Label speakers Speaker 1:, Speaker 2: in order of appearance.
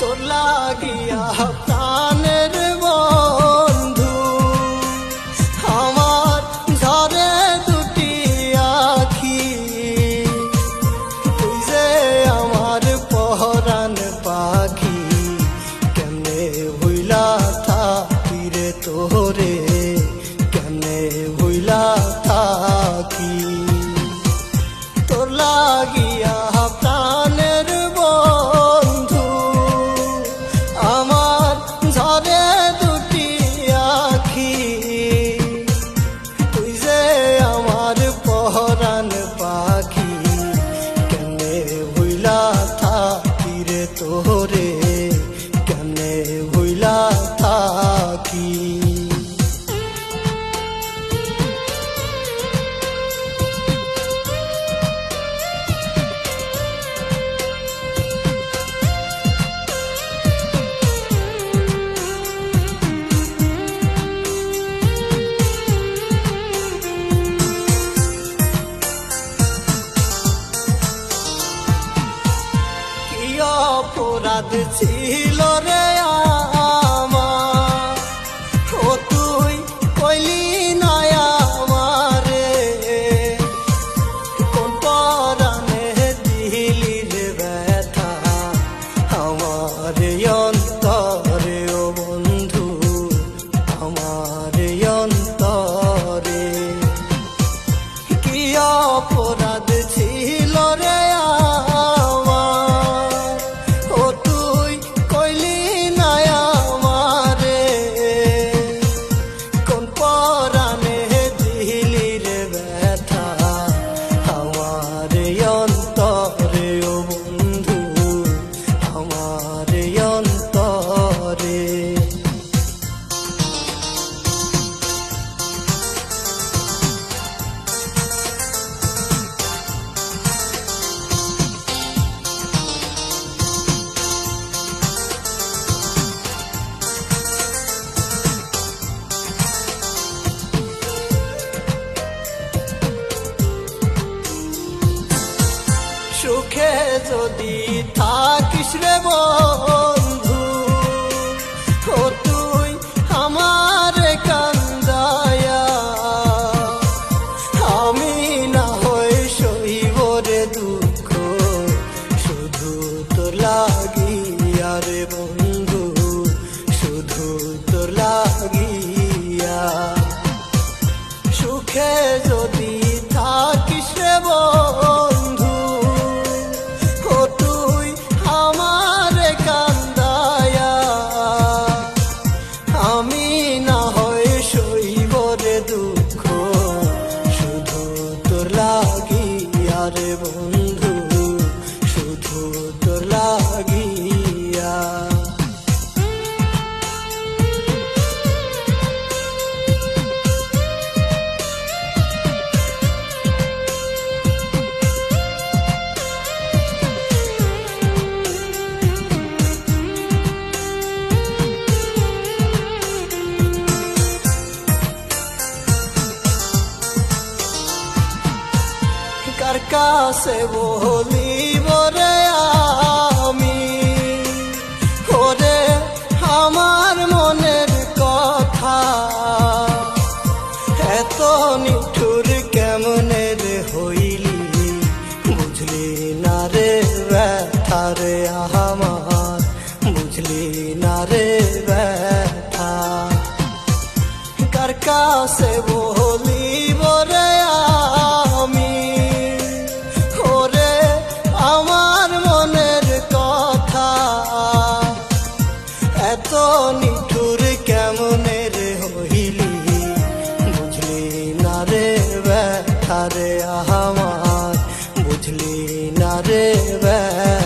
Speaker 1: तो लागिया हफ़्ता অপরাধ ছিল রে। যদি Oh. আছে বলি বরে আমি, ওরে আমার মনের কথা, এত নিঠুর কেমনের হইলি? বুঝলি না রে ব্যথা রে আমার, বুঝলি না রে ব্যথা। কার কাছে বলি বুঝলি না রে ব্যা।